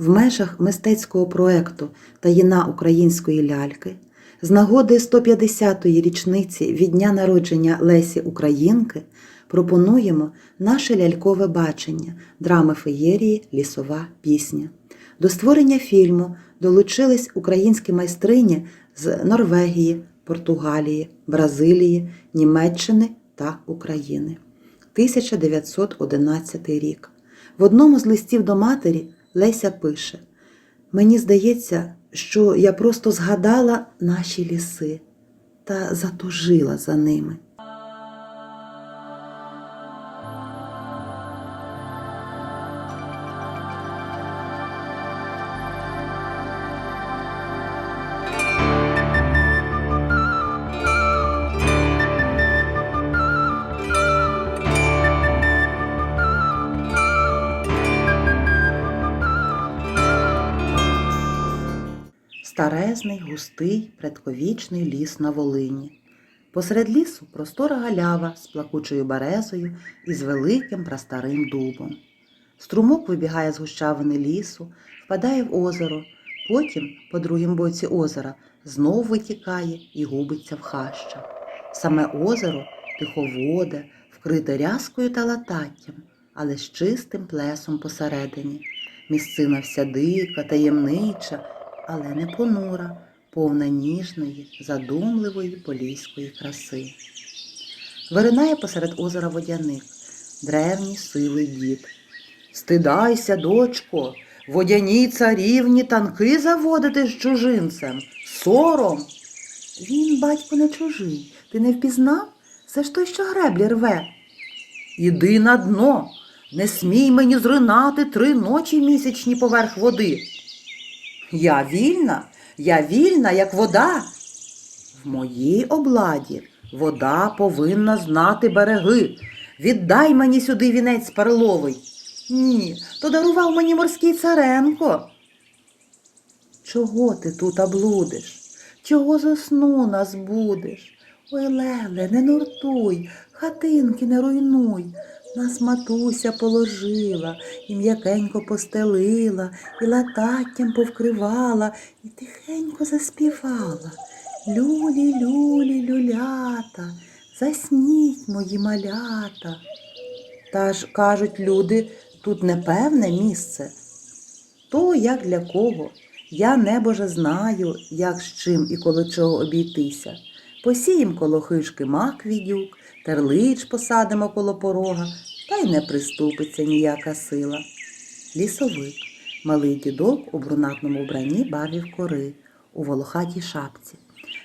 В межах мистецького проекту Таїна української ляльки з нагоди 150-ї річниці від дня народження Лесі Українки пропонуємо наше лялькове бачення драми феєрії Лісова пісня. До створення фільму долучились українські майстрині з Норвегії, Португалії, Бразилії, Німеччини та України. 1911 рік. В одному з листів до матері Леся пише: Мені здається, що я просто згадала наші ліси та затужила за ними. Старезний, густий, предковічний ліс на Волині. Посеред лісу простора галява з плакучою березою і з великим прастарим дубом. Струмок вибігає з гущавини лісу, впадає в озеро, потім, по другім боці озера, знов витікає і губиться в хащах. Саме озеро тиховоде, вкрите рязкою та лататтям, але з чистим плесом посередині. Місцина вся дика, таємнича, але не понура, повна ніжної, задумливої поліської краси. Виринає посеред озера водяник, древній силий дід. Стидайся, дочко, водяні царівні танки заводити з чужинцем. Сором. Він, батько, не чужий. Ти не впізнав? Це ж той, що греблі рве. Іди на дно, не смій мені зринати три ночі місячні поверх води. Я вільна, я вільна, як вода. В моїй обладі вода повинна знати береги. Віддай мені сюди вінець перловий. Ні, то дарував мені морський царенко. Чого ти тут облудиш? Чого за сну нас будеш? Ой, Леле, не нуртуй, хатинки не руйнуй. Нас матуся положила, і м'якенько постелила, і лататтям повкривала, і тихенько заспівала. Люлі, люлі, люлята, засніть мої малята. Та ж, кажуть люди, тут непевне місце. То як для кого? Я небоже знаю, як з чим і коло чого обійтися. Посієм коло хишки мак відюк, терлич посадимо коло порога, та й не приступиться ніяка сила. Лісовик, малий дідок у брунатному вбранні барвів кори, у волохатій шапці.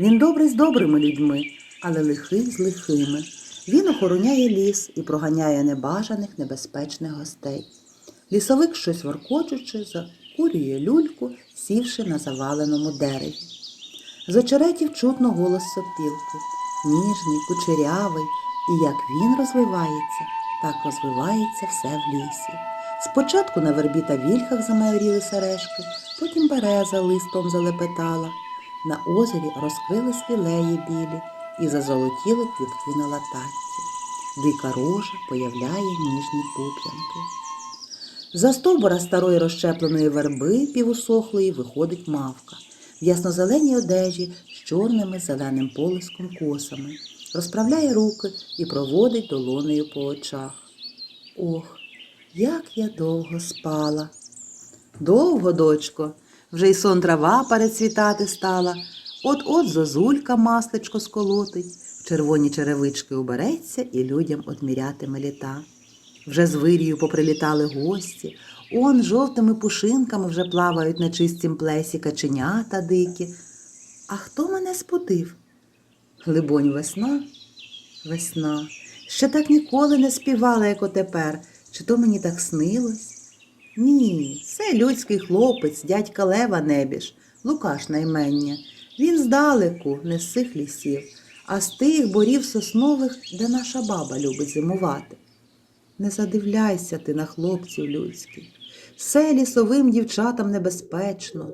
Він добрий з добрими людьми, але лихий з лихими. Він охороняє ліс і проганяє небажаних небезпечних гостей. Лісовик, щось воркочучи, закурює люльку, сівши на заваленому дереві. З очеретів чутно голос сопілки, ніжний, кучерявий, і як він розвивається, так розвивається все в лісі. Спочатку на вербі та вільхах замайоріли сережки, потім береза листом залепетала. На озері розкрили спілеї білі і зазолотіли квітки на лататці. Дика рожа появляє ніжні пуп'янки. За стовбура старої розщепленої верби півусохлої виходить мавка в яснозеленій одежі з чорними зеленим полиском косами, розправляє руки і проводить долонею по очах. Ох, як я довго спала. Довго, дочко, вже й сон трава перецвітати стала. От-от зозулька масличко сколотить, червоні черевички убереться і людям одмірятиме літа. Вже з вирію поприлітали гості, он жовтими пушинками вже плавають на чистім плесі каченята дикі. А хто мене спудив? Глибонь весна, весна. Ще так ніколи не співала, як отепер. Чи то мені так снилось? Ні, це людський хлопець, дядька Лева Небіж, Лукаш наймення. Він здалеку, не з цих лісів, а з тих борів соснових, де наша баба любить зимувати. Не задивляйся ти на хлопців людських. Все лісовим дівчатам небезпечно.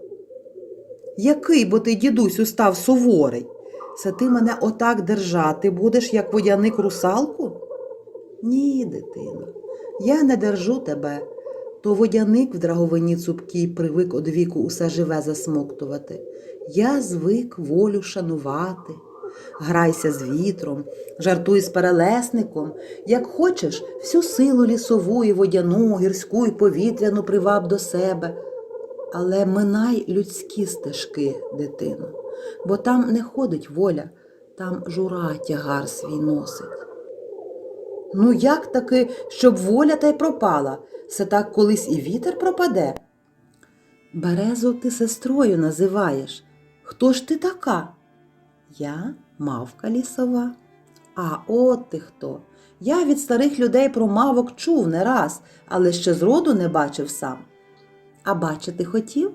Який бо ти, дідусю, став суворий? Це ти мене отак держати будеш, як водяник русалку? Ні, дитино, я не держу тебе, То водяник в драговині цупкій привик од віку усе живе засмоктувати. Я звик волю шанувати. Грайся з вітром, жартуй з перелесником. Як хочеш, всю силу лісову і водяну, гірську і повітряну приваб до себе. Але минай людські стежки, дитину, бо там не ходить воля, там жура тягар свій носить. Ну як таки, щоб воля та й пропала? Все так колись і вітер пропаде. Березу ти сестрою називаєш. Хто ж ти така? Я мавка лісова. А от ти хто. Я від старих людей про мавок чув не раз, але ще зроду не бачив сам. А бачити хотів?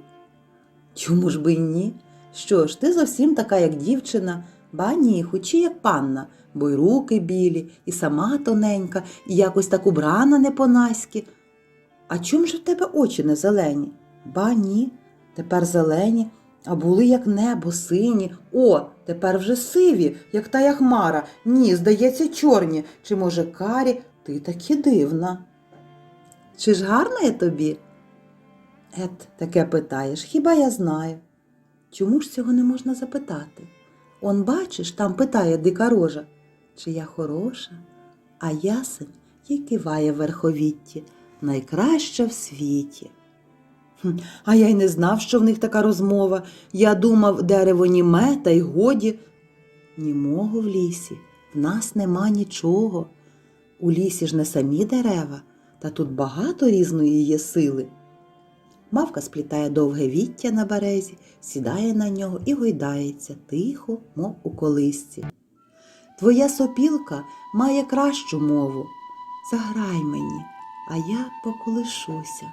Чому ж би й ні? Що ж, ти зовсім така, як дівчина, ба ні, хочі як панна, бо й руки білі, і сама тоненька, і якось так убрана не по-наськи. А чом же в тебе очі не зелені? Ба ні, тепер зелені, а були як небо, сині. О, тепер вже сиві, як тая хмара. Ні, здається, чорні. Чи, може, карі, ти таки дивна. Чи ж гарна я тобі? Ет, таке питаєш, хіба я знаю? Чому ж цього не можна запитати? Он, бачиш, там питає дика рожа, чи я хороша, а ясень їй киває в верховітті, найкраща в світі. А я й не знав, що в них така розмова. Я думав, дерево німе, та й годі. Німого в лісі, в нас нема нічого. У лісі ж не самі дерева, та тут багато різної є сили. Мавка сплітає довге віття на березі, сідає на нього і гойдається тихо, мов у колисці. Твоя сопілка має кращу мову. Заграй мені, а я поколишуся.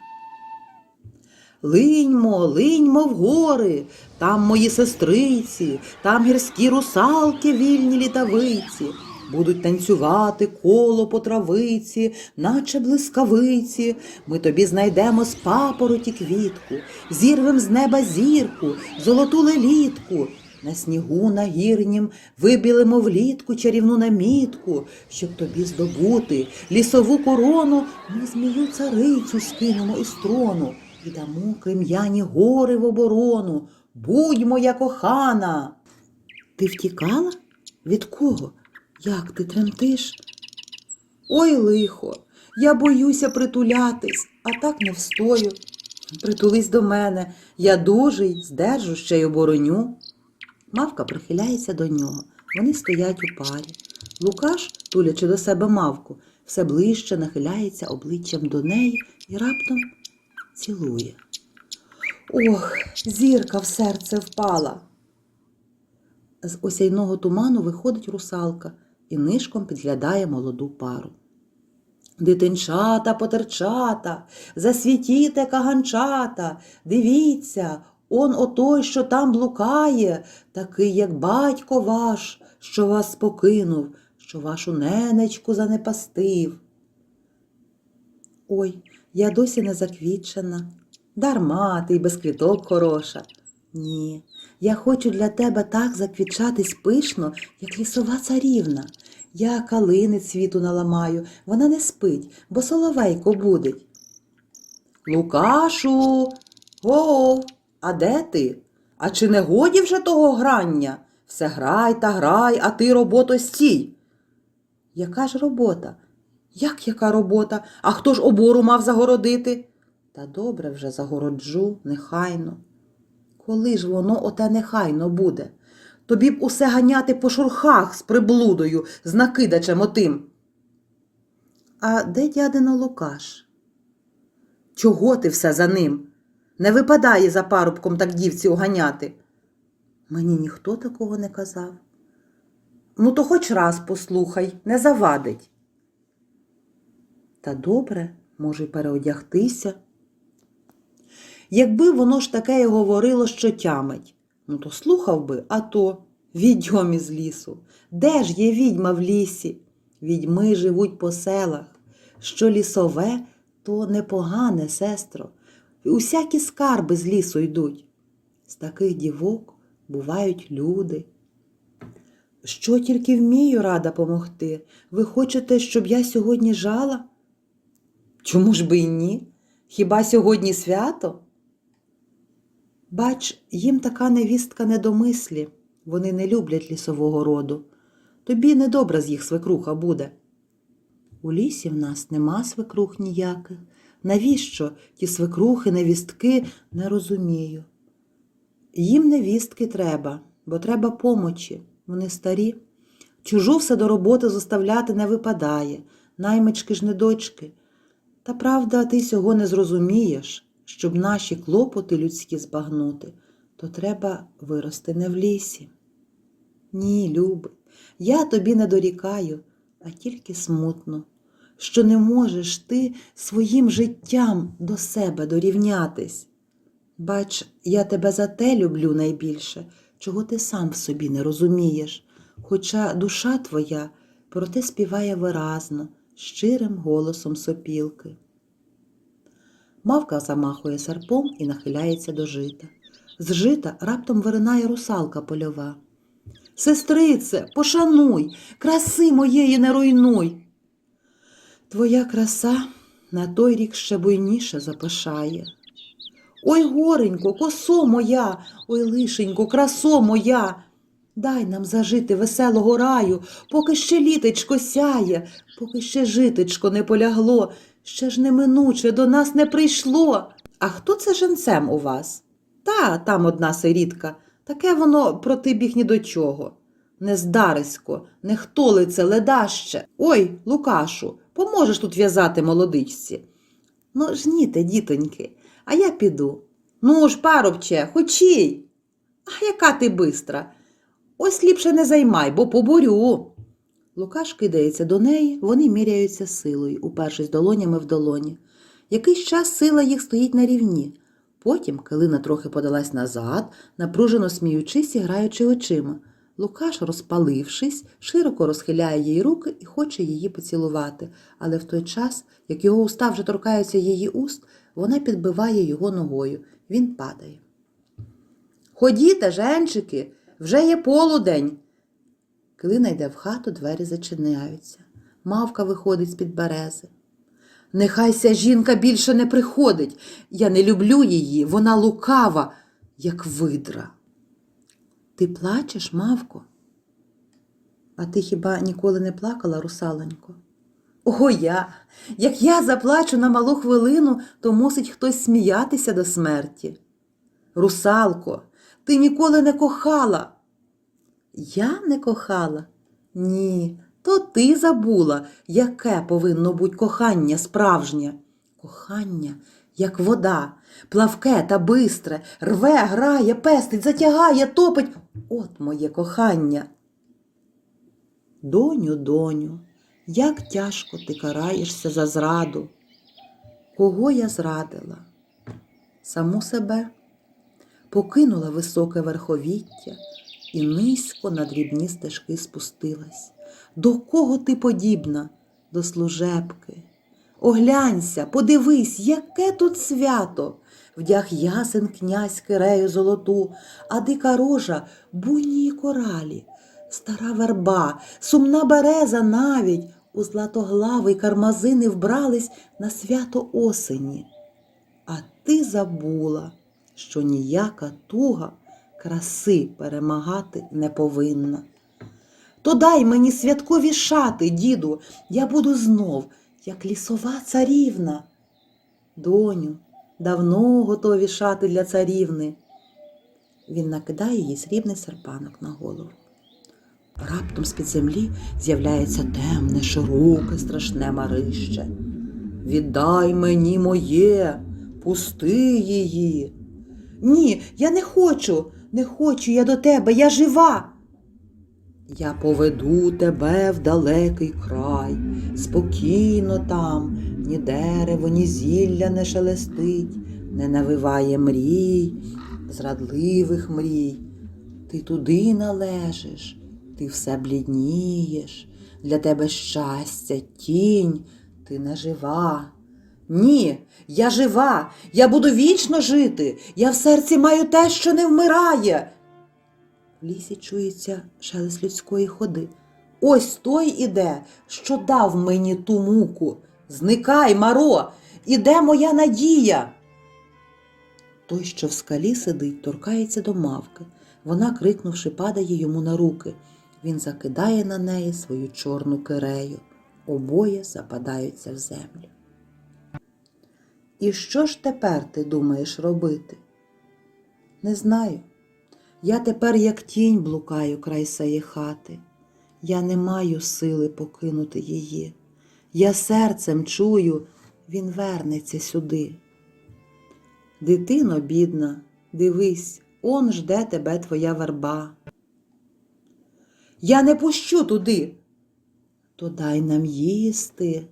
Линьмо, линьмо в гори, там мої сестриці, там гірські русалки, вільні літавиці. Будуть танцювати коло по травиці, наче блискавиці. Ми тобі знайдемо з папороті квітку, зірвем з неба зірку, золоту лелітку. На снігу на гірнім вибілимо влітку чарівну намітку, щоб тобі здобути лісову корону, ми змію царицю скинемо із трону і дамо крем'яні гори в оборону. Будь моя кохана. Ти втікала? Від кого? Як ти тремтиш? Ой, лихо, я боюся притулятись, а так не встою. Притулись до мене, я дужий, здержу ще й обороню. Мавка прихиляється до нього. Вони стоять у парі. Лукаш, тулячи до себе мавку, все ближче нахиляється обличчям до неї і раптом цілує. Ох, зірка в серце впала. З осяйного туману виходить русалка і нишком підглядає молоду пару. Дитинчата, потерчата, засвітіте каганчата, дивіться, он отой, що там блукає, такий, як батько ваш, що вас покинув, що вашу ненечку занепастив. Ой, я досі не заквітчена, дарма ти й без квіток хороша. Ні, я хочу для тебе так заквітчатись пишно, як лісова царівна. Я калини цвіту наламаю, вона не спить, бо соловейко будить. Лукашу, о, а де ти? А чи не годі вже того грання? Все грай та грай, а ти робото стій. Яка ж робота? Як яка робота? А хто ж обору мав загородити? Та добре вже загороджу, нехайно. Коли ж воно оте нехайно буде? Тобі б усе ганяти по шурхах з приблудою, з накидачем отим. А де дядино Лукаш? Чого ти все за ним? Не випадає за парубком так дівці оганяти. Мені ніхто такого не казав. Ну, то хоч раз послухай, не завадить. Та добре, може, переодягтися. Якби воно ж таке й говорило, що тямить, ну то слухав би, а то відьом із лісу. Де ж є відьма в лісі? Відьми живуть по селах. Що лісове, то непогане, сестро. Усякі скарби з лісу йдуть. З таких дівок бувають люди. Що тільки вмію рада помогти. Ви хочете, щоб я сьогодні жала? Чому ж би й ні? Хіба сьогодні свято? Бач, їм така невістка не до мислі. Вони не люблять лісового роду. Тобі недобра з їх свекруха буде. У лісі в нас нема свекрух ніяких. Навіщо ті свекрухи, невістки, не розумію. Їм невістки треба, бо треба помочі. Вони старі. Чужу все до роботи заставляти не випадає, наймички ж не дочки. Та правда, ти сього не зрозумієш, щоб наші клопоти людські збагнути, то треба вирости не в лісі. Ні, любий, я тобі не дорікаю, а тільки смутно, що не можеш ти своїм життям до себе дорівнятись. Бач, я тебе за те люблю найбільше, чого ти сам в собі не розумієш, хоча душа твоя проте співає виразно, щирим голосом сопілки. Мавка замахує серпом і нахиляється до жита. З жита раптом виринає русалка польова. Сестрице, пошануй, краси моєї не руйнуй. Твоя краса на той рік ще буйніше запишає. Ой, горенько, косо моя, ой, лишенько, красо моя. Дай нам зажити веселого раю, поки ще літечко сяє, поки ще житечко не полягло, ще ж неминуче до нас не прийшло. А хто це женцем у вас? Та там одна сирітка, таке воно проти біг ні до чого. Не здарисько, не хто лице, ледаще. Ой, Лукашу, поможеш тут в'язати молодичці. Ну, жніте, дітоньки, а я піду. Ну ж, парубче, хочій. А яка ти бистра? Ось ліпше не займай, бо поборю. Лукаш кидається до неї, вони міряються силою, упершись долонями в долоні. Якийсь час сила їх стоїть на рівні. Потім Килина трохи подалась назад, напружено сміючись і граючи очима. Лукаш, розпалившись, широко розхиляє їй руки і хоче її поцілувати, але в той час, як його уста вже торкаються її уст, вона підбиває його ногою. Він падає. Ходіте, женчики, вже є полудень. Килина йде в хату, двері зачиняються. Мавка виходить з-під берези. Нехай ся жінка більше не приходить. Я не люблю її, вона лукава, як видра. Ти плачеш, мавко? А ти хіба ніколи не плакала, русалонько? О, я! Як я заплачу на малу хвилину, то мусить хтось сміятися до смерті. Русалко, ти ніколи не кохала. Я не кохала? Ні, то ти забула, яке повинно бути кохання справжнє. Кохання, як вода, плавке та бистре, рве, грає, пестить, затягає, топить. От моє кохання. Доню, доню, як тяжко ти караєшся за зраду. Кого я зрадила? Саму себе покинула високе верховіття і низько на дрібні стежки спустилась. До кого ти подібна? До служебки. Оглянься, подивись, яке тут свято. Вдяг ясен князь кирею золоту, а дика рожа буйній коралі, стара верба, сумна береза навіть у златоглавий кармазини вбрались на свято осені. А ти забула, що ніяка туга краси перемагати не повинна. То дай мені святкові шати, діду, я буду знов, як лісова царівна. Доню, давно готові шати для царівни. Він накидає їй срібний серпанок на голову. Раптом з-під землі з'являється темне, широке, страшне марище. Віддай мені моє, пусти її. Ні, я не хочу, не хочу я до тебе, я жива. Я поведу тебе в далекий край, спокійно там, ні дерево, ні зілля не шелестить, не навиває мрій, зрадливих мрій. Ти туди належиш, ти все бліднієш, для тебе щастя, тінь, ти не жива. Ні, я жива, я буду вічно жити, я в серці маю те, що не вмирає. В лісі чується шелест людської ходи. Ось той іде, що дав мені ту муку. Зникай, Маро, І де моя надія? Той, що в скалі сидить, торкається до мавки. Вона, крикнувши, падає йому на руки. Він закидає на неї свою чорну кирею. Обоє западаються в землю. І що ж тепер ти думаєш робити? Не знаю. Я тепер, як тінь, блукаю край сеї хати. Я не маю сили покинути її. Я серцем чую, він вернеться сюди. Дитино, бідна, дивись, он жде тебе твоя верба. Я не пущу туди. То дай нам їсти,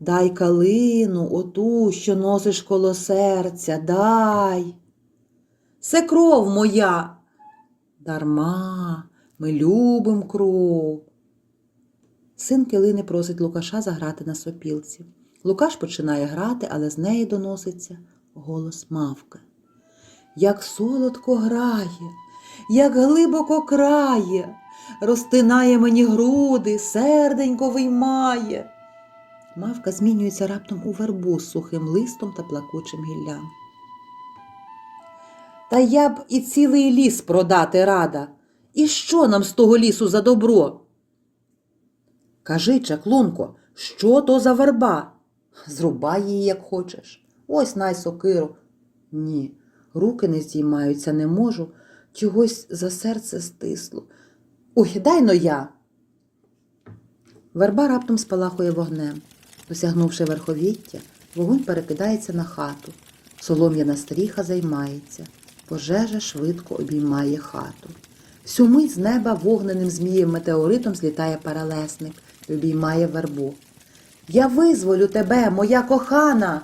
дай калину, оту, що носиш коло серця, дай. Це кров моя. Дарма, ми любим кров. Син Килини просить Лукаша заграти на сопілці. Лукаш починає грати, але з неї доноситься голос мавки. Як солодко грає, як глибоко крає, розтинає мені груди, серденько виймає. Мавка змінюється раптом у вербу з сухим листом та плакучим гіллям. Та я б і цілий ліс продати рада. І що нам з того лісу за добро? Кажи, чаклунко, що то за верба? Зрубай її, як хочеш. Ось най сокиру. Ні, руки не здіймаються, не можу, чогось за серце стисло. Ой, но я. Верба раптом спалахує вогнем. Досягнувши верховіття, вогонь перекидається на хату. Солом'яна стріха займається. Пожежа швидко обіймає хату. Всю мить з неба вогненим змієм метеоритом злітає перелесник і обіймає вербу. Я визволю тебе, моя кохана.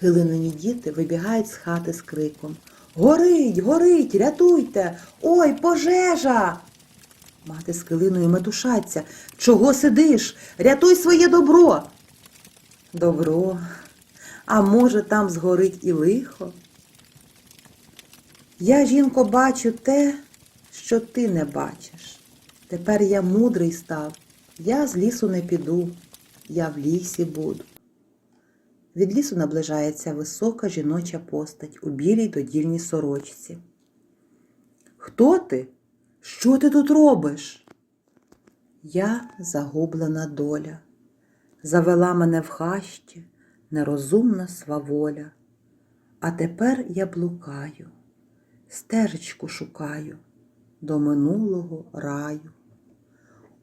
Килинині діти вибігають з хати з криком Горить, горить, рятуйте! Ой, пожежа! Мати з килиною метушаться. Чого сидиш? Рятуй своє добро. Добро. А може, там згорить і лихо? Я, жінко, бачу те, що ти не бачиш. Тепер я мудрий став, я з лісу не піду, я в лісі буду. Від лісу наближається висока жіноча постать у білій додільній сорочці. Хто ти? Що ти тут робиш? Я загублена доля. Завела мене в хащі нерозумна сваволя. А тепер я блукаю, стежечку шукаю до минулого раю.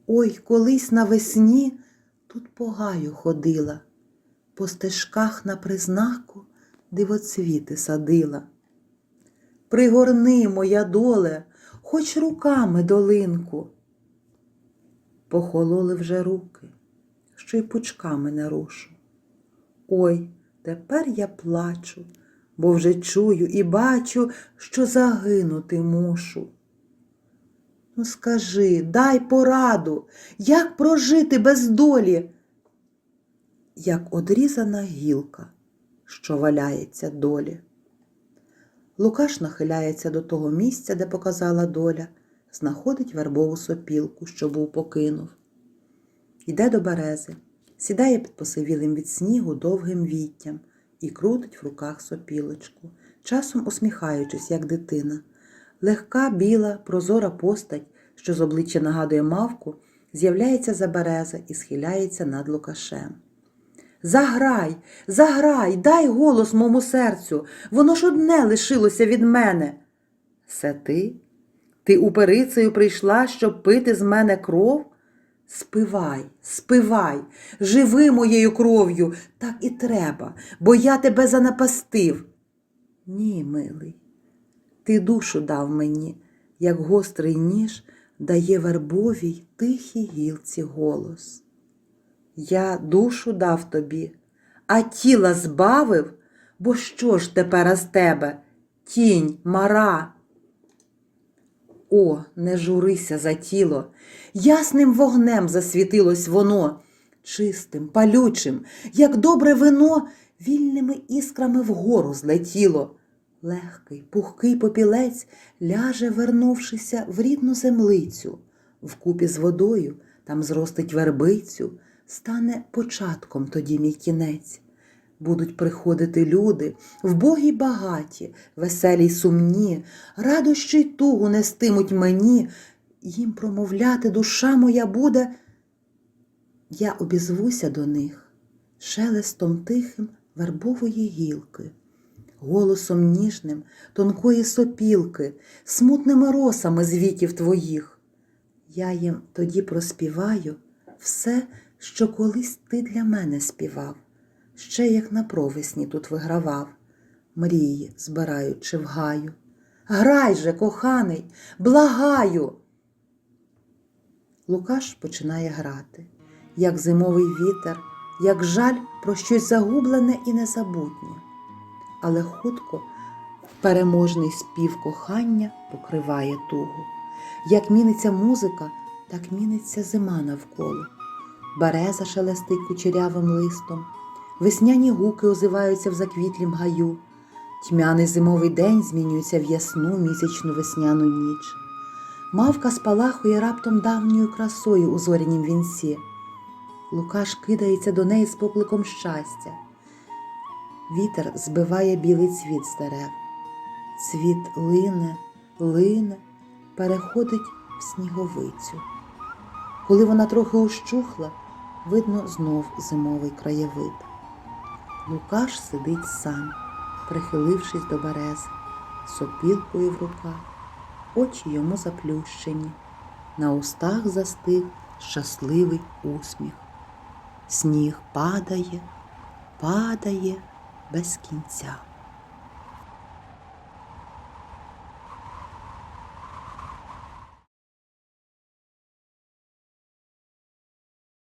Ой, колись навесні тут по гаю ходила, по стежках на признаку дивоцвіти садила. Пригорни, моя доле, хоч руками долинку. Похололи вже руки, що й пучками не рушу. Ой, тепер я плачу, бо вже чую і бачу, що загинути мушу. Ну, скажи, дай пораду, як прожити без долі, як одрізана гілка, що валяється долі. Лукаш нахиляється до того місця, де показала доля, знаходить вербову сопілку, що був покинув. Йде до берези, сідає під посивілим від снігу довгим віттям і крутить в руках сопілочку, часом усміхаючись, як дитина. Легка, біла, прозора постать, що з обличчя нагадує мавку, з'являється за берези і схиляється над Лукашем. Заграй, заграй, дай голос моєму серцю, воно ж одне лишилося від мене. Це ти? Ти уперицею прийшла, щоб пити з мене кров? Спивай, спивай, живи моєю кров'ю, так і треба, бо я тебе занапастив. Ні, милий, ти душу дав мені, як гострий ніж дає вербовій тихій гілці голос. Я душу дав тобі, а тіла збавив, бо що ж тепер з тебе? Тінь, мара. О, не журися за тіло, ясним вогнем засвітилось воно, чистим, палючим, як добре вино, вільними іскрами вгору злетіло. Легкий, пухкий попілець ляже, вернувшися в рідну землицю, вкупі з водою там зростить вербицю, стане початком тоді мій кінець. Будуть приходити люди, вбогі багаті, веселі й сумні, радощі й тугу нестимуть мені, їм промовляти душа моя буде. Я обізвуся до них шелестом тихим вербової гілки, голосом ніжним тонкої сопілки, смутними росами з віків твоїх. Я їм тоді проспіваю все, що колись ти для мене співав, ще як на провесні тут вигравав, мрії збираючи в гаю. Грай же, коханий, благаю. Лукаш починає грати, як зимовий вітер, як жаль про щось загублене і незабутнє. Але хутко переможний спів кохання покриває тугу. Як міниться музика, так міниться зима навколо. Береза шелестить кучерявим листом, весняні гуки озиваються в заквітлім гаю, тьмяний зимовий день змінюється в ясну місячну весняну ніч. Мавка спалахує раптом давньою красою у зорянім вінці. Лукаш кидається до неї з покликом щастя. Вітер збиває білий цвіт з дерев. Цвіт лине, лине, переходить в сніговицю. Коли вона трохи ущухла, видно знов зимовий краєвид. Лукаш сидить сам, прихилившись до берези, з сопілкою в руках, очі йому заплющені, на устах застиг щасливий усміх. Сніг падає, падає без кінця.